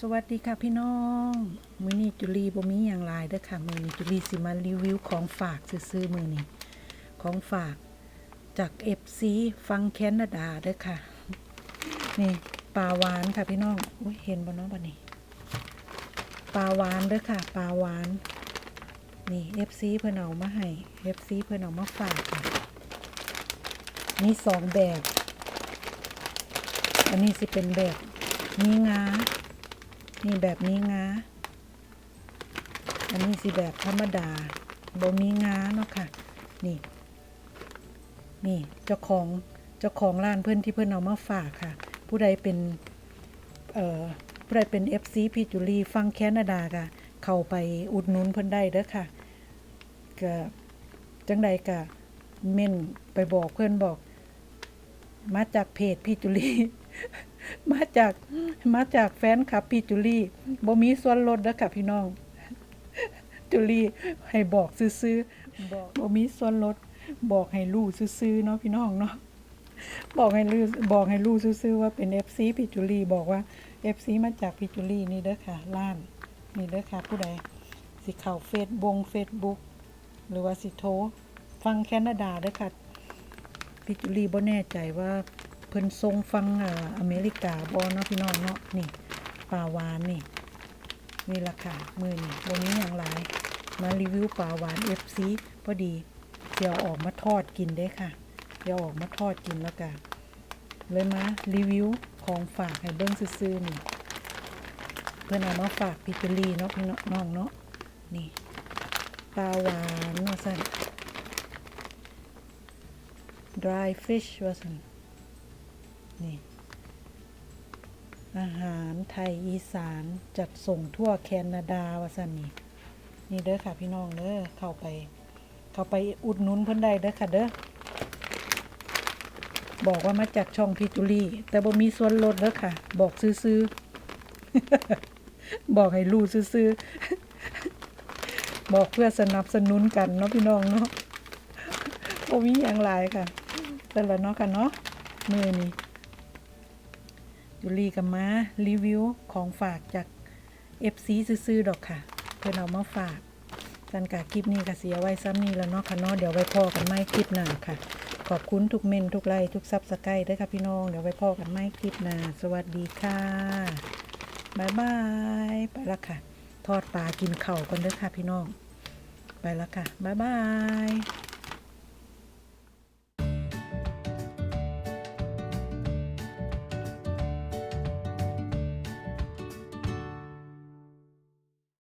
สวัสดีค่ะพี่น้องมือนี้จุลีบ่มีอย่างหลายเด้อค่ะมือนี้จุลีสิมารีวิวของฝากซื้อมือนี้ของฝากจาก FC ฟังแคนาดาเด้อค่ะนี่ปลาหวานค่ะพี่น้องอุ้ยเห็นบ่เนาะบัดนี้ปลาหวานเด้อค่ะปลาหวานนี่ FC เพิ่นเอามาให้ FC เพิ่นเอามาฝากค่ะมีสองแบบ อันนี้สิเป็นแบบมีงา นี่แบบมีงาอันนี้สิแบบธรรมดาบ่มีงาเนาะค่ะ นี่ นี่เจ้าของเจ้าของร้านเพื่อนที่เพื่อนเอามาฝากค่ะ ผู้ใดเป็น เอ่อ ผู้ใดเป็น FC พี่จุลีฟังแคนาดาค่ะ เข้าไปอุดหนุนเพิ่อนได้เด้อค่ะก็จังใดก็เม่นไปบอกเพื่อนบอก มาจากเพจพี่จุลี มาจากมาจากแฟนคลับพี่จุลีบ่มีส่วนลดเด้อค่ะพี่น้อง จุลีให้บอกซื้อๆบอกบ่มีส่วนลด บอกให้รู้ซื่อๆเนาะพี่น้องเนาะบอกให้รู้บอกให้รู้ซื่อๆว่าเป็น FC พี่จุลีบอกว่า FC มาจากพี่จุลีนี่เด้อค่ะล้านนี่เด้อค่ะ ผู้ใดสิเข้าเฟซบง Facebook หรือว่าสิโทรฟังแคนาดาเด้อค่ะพี่จุลีบ่แน่ใจว่าเพิ่นทรงฟังอ่ออเมริกาบ่เนาะพี่น้องเนาะนี่ปลาหวานนี่นี่ราคามือนี่บ่มีหยังหลายมารีวิวปลาหวาน FC พอดีเดี๋ยวออกมาทอดกินเด้ค่ะเดี๋ยวออกมาทอดกินแล้วกันเลยมารีวิวของฝากให้เบิ่งซื่อๆนี่เพิ่อนเอามาฝากพี่จุลีเนาะพี่น้องเนาะนี่ปลาหวานเนาะสั่น dry fish ว่าสัน นี่อาหารไทยอีสานจัดส่งทั่วแคนาดาวาสันนี่นี่เด้อค่ะพี่น้องเด้อเข้าไป เข้าไปอุดหนุนเพิ่นได้เด้อค่ะเด้อบอกว่ามาจากช่องพีจุลีแต่บ่มีส่วนลดเด้อค่ะ บอกซื้อๆบอกให้รู้ซื้อๆบอกเพื่อสนับสนุนกันเนาะพี่น้องเนาะบ่มีอย่างหลายค่ะแต่ละเนาะค่ะเนาะมือนี้ ยูรีกับมารีวิวของฝากจาก FC ซื้อๆดอกค่ะ เพื่อนเอามาฝากกันกะคลิปนี้ก็เสียไว้ซ้ำนี้แล้วเนาะค่ะเนาะเดี๋ยวไว้พ่อกันไม่คลิปหน้าค่ะ ขอบคุณทุกเมนทุกไลค์ทุกซับสไครต์ด้วยค่ะพี่น้องเดี๋ยวไว้พ่อกันไม่คลิปหน้าสวัสดีค่ะบายบายไปละค่ะ ทอดปลากินเข่ากันเด้อค่ะพี่น้อง ไปละค่ะบายบาย